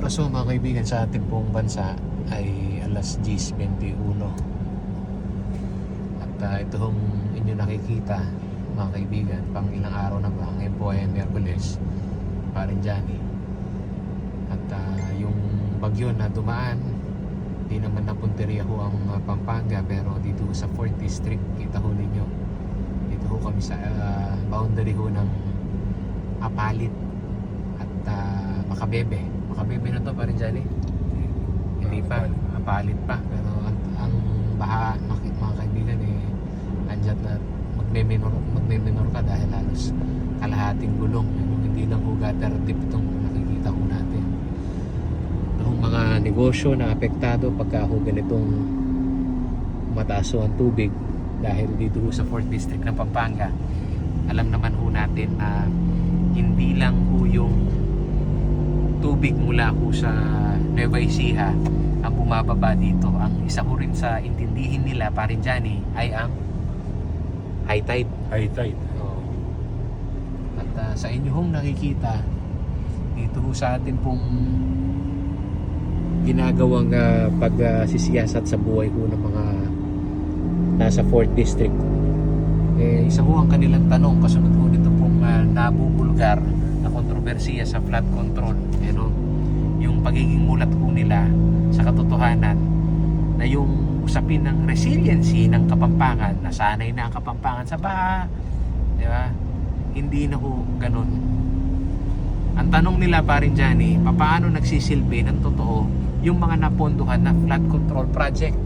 oras ho mga kaibigan sa ating pong bansa ay alas 10.21 at ah, ito hong inyo nakikita mga kaibigan pang ilang araw na ba? Ngayon po ay Merkules parin Johnny. At ah, yung bagyo na dumaan di naman napunteriya ho ang ah, Pampanga pero dito sa 4th District kita ho ninyo. Dito ho kami sa ah, boundary ho ng Apalit Makabebe. Makabebe na to parin Johnny. Hindi pa Apalit pa. Pero ang, ang baha mga, mga kaibigan eh andyan na magme-minor, magme-minor ka dahil halos kalahating gulong. Yung hindi lang ho gutter deep itong nakikita ko natin. Yung mga negosyo na apektado pagka ho ganitong mataas ang tubig dahil dito sa 4th District ng Pampanga alam naman ho natin na hindi lang ho yung tubig mula ho sa Nueva Ecija ang bumababa dito ang isa ho rin sa intindihin nila parin Johnny ay ang high tide High tide. Oo. At ah, sa inyo hong nakikita dito ho sa atin pong ginagawang uh, pagsisiyasat sa buhay ho ng mga nasa 4th district eh, isa ho ang kanilang tanong kasunod ho nito pong uh, nabubulgar kontrobersiya sa flood control. Know, yung pagiging mulat ho nila sa katotohanan na yung usapin ng resiliency ng Kapampangan nasanay na ang Kapampangan sa baha di ba? Hindi na ho ganun. Ang tanong nila pa rin Johnny paano nagsisilbi ng totoo yung mga napondohan na flood control project?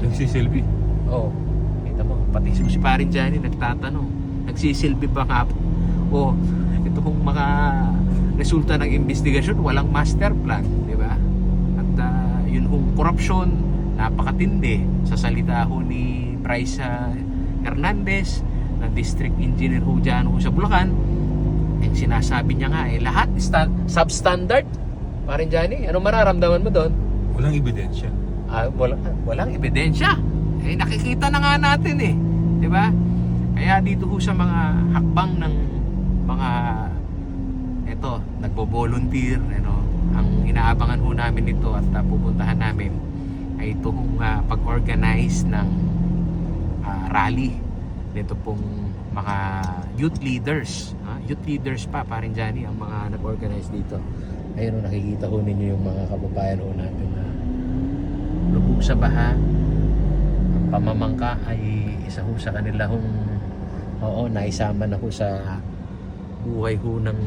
Nagsisilbi. oh kita mo pati si parin Johnny nagtatanong nagsisilbi ba nga o resulta ng investigasyon walang master plan di ba at ah, yun kung corruption napakatindi sa salita ho ni Bryce Hernandez na district engineer ho dyan ho sa Bulacan eh, sinasabi niya nga eh lahat sta- substandard parin Johnny ano mararamdaman mo doon Walang ebidensya. Ah, wala, walang ebidensya. Eh, nakikita na nga natin eh. Di ba? Kaya dito ho sa mga hakbang ng mga eto, nagbo-volunteer, ano, ang inaabangan ho namin nito at uh, pupuntahan namin ay ito hong ah, pag-organize ng ah, rally nito pong mga youth leaders. Ah, youth leaders pa parin Johnny ang mga nag-organize dito. Ayun o nakikita ho ninyo yung mga kababayan ho natin na lubog sa baha. Ang pamamangka ay isa ho sa kanila hong oo naisama na ho sa buhay ho ng